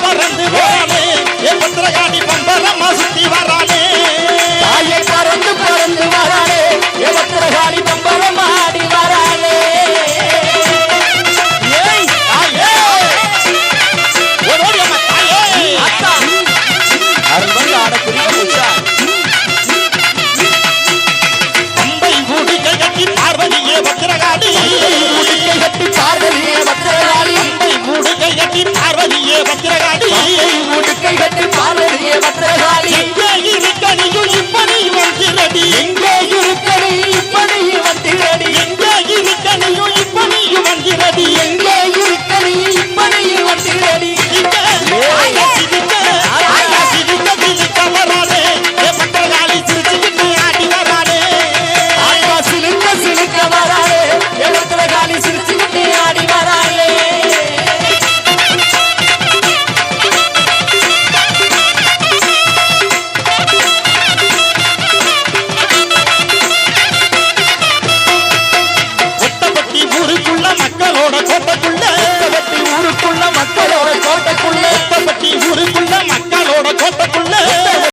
பறந்து போறாளே ஏ பத்திரகாளி பம்பரமா சுத்தி வராளே பார்வதியே பத்திரகாளி. மூடுக்கை கட்டி பார்வதியே பத்திரகாளி. மூடுக்கை கட்டி பார்வதியே பத்திரகாளி. மூடுக்கை கட்டி